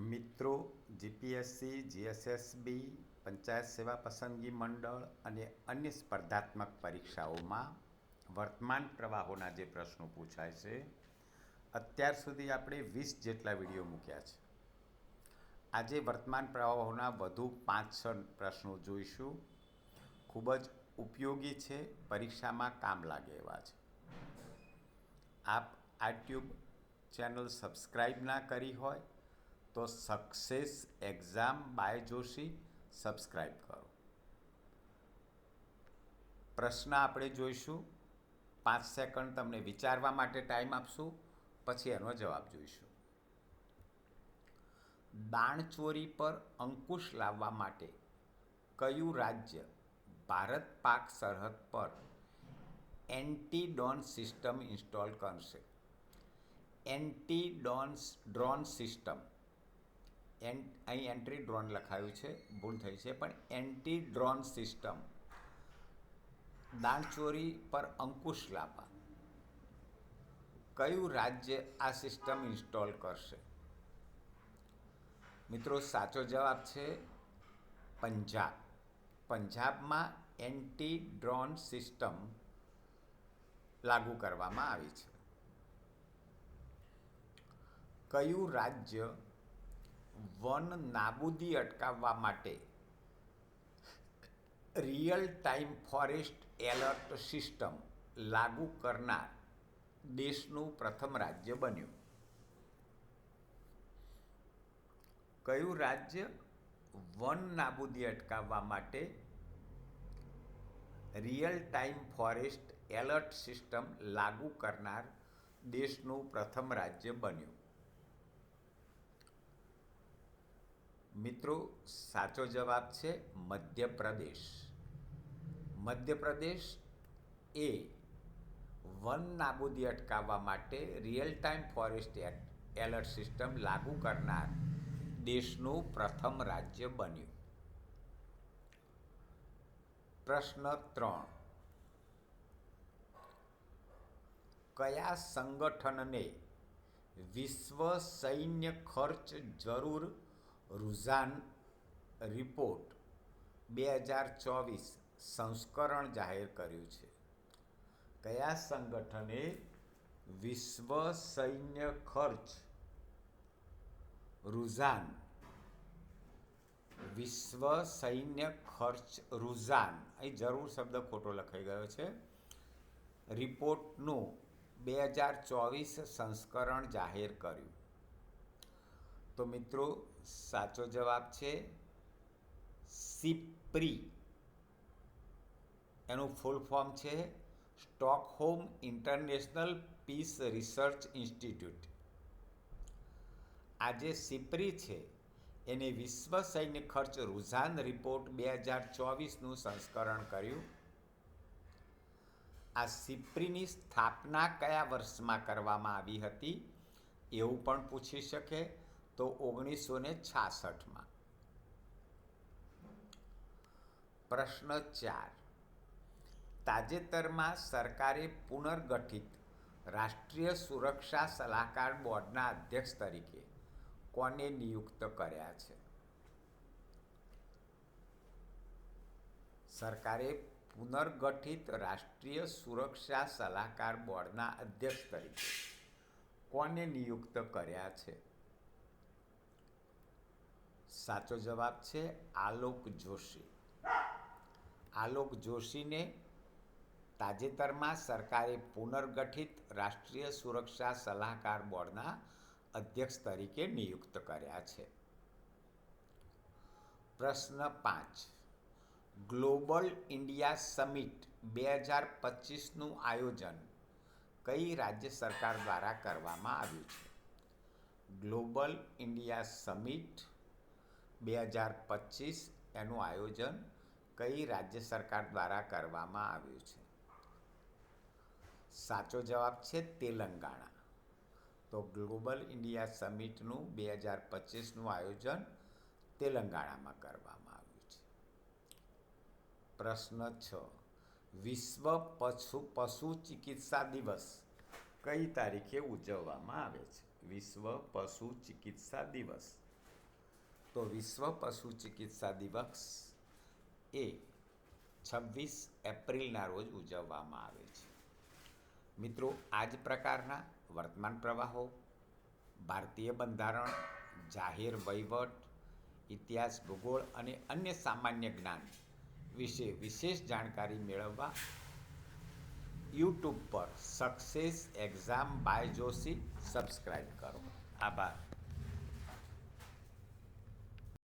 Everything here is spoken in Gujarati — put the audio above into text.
મિત્રો જીપીએસસી જીએસએસબી પંચાયત સેવા પસંદગી મંડળ અને અન્ય સ્પર્ધાત્મક પરીક્ષાઓમાં વર્તમાન પ્રવાહોના જે પ્રશ્નો પૂછાય છે, અત્યાર સુધી આપણે વીસ જેટલા વીડિયો મૂક્યા છે. આજે વર્તમાન પ્રવાહોના વધુ પાંચ, છ પ્રશ્નો જોઈશું. ખૂબ જ ઉપયોગી છે, પરીક્ષામાં કામ લાગે એવા છે. આપ આ ટ્યુબ ચેનલ સબસ્ક્રાઈબ ના કરી હોય તો success exam by Joshi subscribe કરો. પ્રશ્ન આપણે જોઈશું. પાંચ સેકન્ડ તમને વિચારવા માટે ટાઈમ આપશું, પછી એનો જવાબ જોઈશું. દાણચોરી પર અંકુશ લાવવા માટે કયું રાજ્ય ભારત પાક સરહદ પર એન્ટી ડોન સિસ્ટમ ઇન્સ્ટોલ કરશે? Anti drone drone system. N અહીં એન્ટ્રી ડ્રોન લખાયું છે, ભૂલ થઈ છે, પણ એન્ટી ડ્રોન સિસ્ટમ દાણચોરી પર અંકુશ લાવવા કયું રાજ્ય આ સિસ્ટમ ઇન્સ્ટોલ કરશે? મિત્રો, સાચો જવાબ છે પંજાબ. પંજાબમાં એન્ટી ડ્રોન સિસ્ટમ લાગુ કરવામાં આવી છે. કયું રાજ્ય વન નાબૂદી અટકાવવા માટે real time forest alert system લાગુ કરનાર દેશનું પ્રથમ રાજ્ય બન્યું. કયું રાજ્ય વન નાબૂદી અટકાવવા માટે real time forest alert system લાગુ કરનાર દેશનું પ્રથમ રાજ્ય બન્યું? મિત્રો, સાચો જવાબ છે મધ્યપ્રદેશ. મધ્યપ્રદેશ એ વન નાબૂદી અટકાવવા માટે real time forest alert system લાગુ કરનાર દેશનું પ્રથમ રાજ્ય બન્યું. પ્રશ્ન ત્રણ. કયા સંગઠનને વિશ્વ સૈન્ય ખર્ચ જરૂર રુઝાન રિપોર્ટ બે હજાર ચોવીસ સંસ્કરણ જાહેર કર્યું છે. કયા સંગઠને વિશ્વ સૈન્ય ખર્ચ રુઝાન? વિશ્વ સૈન્ય ખર્ચ રુઝાન. અહીં જરૂર શબ્દ ખોટો લખાઈ ગયો છે. રિપોર્ટનું બે હજાર ચોવીસ સંસ્કરણ જાહેર કર્યું. તો મિત્રો સાચો જવાબ છે સિપ્રી. એનું ફૂલ ફોર્મ છે Stockholm international peace research institute. આ જે સિપ્રી છે, એને વિશ્વ સૈન્ય ખર્ચ રુઝાન રિપોર્ટ બે હજાર ચોવીસનું સંસ્કરણ કર્યું. આ સિપ્રીની સ્થાપના કયા વર્ષમાં કરવામાં આવી હતી, એવું પણ પૂછી શકે. તો ઓગણીસો ને છાસઠમાં. પ્રશ્ન ચાર. તાજેતરમાં સરકારે પુનર્ગઠિત રાષ્ટ્રીય સુરક્ષા સલાહકાર બોર્ડના અધ્યક્ષ તરીકે કોને નિયુક્ત કર્યા છે? સરકારે પુનર્ગઠિત રાષ્ટ્રીય સુરક્ષા સલાહકાર બોર્ડના અધ્યક્ષ તરીકે કોને નિયુક્ત કર્યા છે? સાચો જવાબ છે આલોક જોશી. આલોક જોશીને તાજેતરમાં સરકારે પુનર્ગઠિત રાષ્ટ્રીય સુરક્ષા સલાહકાર બોર્ડના અધ્યક્ષ તરીકે નિયુક્ત કર્યા છે. પ્રશ્ન પાંચ. ગ્લોબલ ઇન્ડિયા સમિટ બે હજાર પચીસનું આયોજન કઈ રાજ્ય સરકાર દ્વારા કરવામાં આવ્યું છે? ગ્લોબલ ઇન્ડિયા સમિટ બે હજાર પચીસ એનું આયોજન કઈ રાજ્ય સરકાર દ્વારા કરવામાં આવ્યું છે? સાચો જવાબ છે તેલંગાણા. તો ગ્લોબલ ઇન્ડિયા સમિટનું બે હજાર પચીસનું આયોજન તેલંગાણામાં કરવામાં આવ્યું છે. પ્રશ્ન છ. વિશ્વ પશુ પશુ ચિકિત્સા દિવસ કઈ તારીખે ઉજવવામાં આવે છે? વિશ્વ પશુ ચિકિત્સા દિવસ. તો વિશ્વ પશુ ચિકિત્સા દિવસ એ છવ્વીસ એપ્રિલના રોજ ઉજવવામાં આવે છે મિત્રો આ જ પ્રકારના વર્તમાન પ્રવાહો ભારતીય બંધારણ, જાહેર વહીવટ, ઇતિહાસ, ભૂગોળ અને અન્ય સામાન્ય જ્ઞાન વિશે વિશેષ જાણકારી મેળવવા યુટ્યુબ પર success exam by Joshi subscribe કરો. આભાર.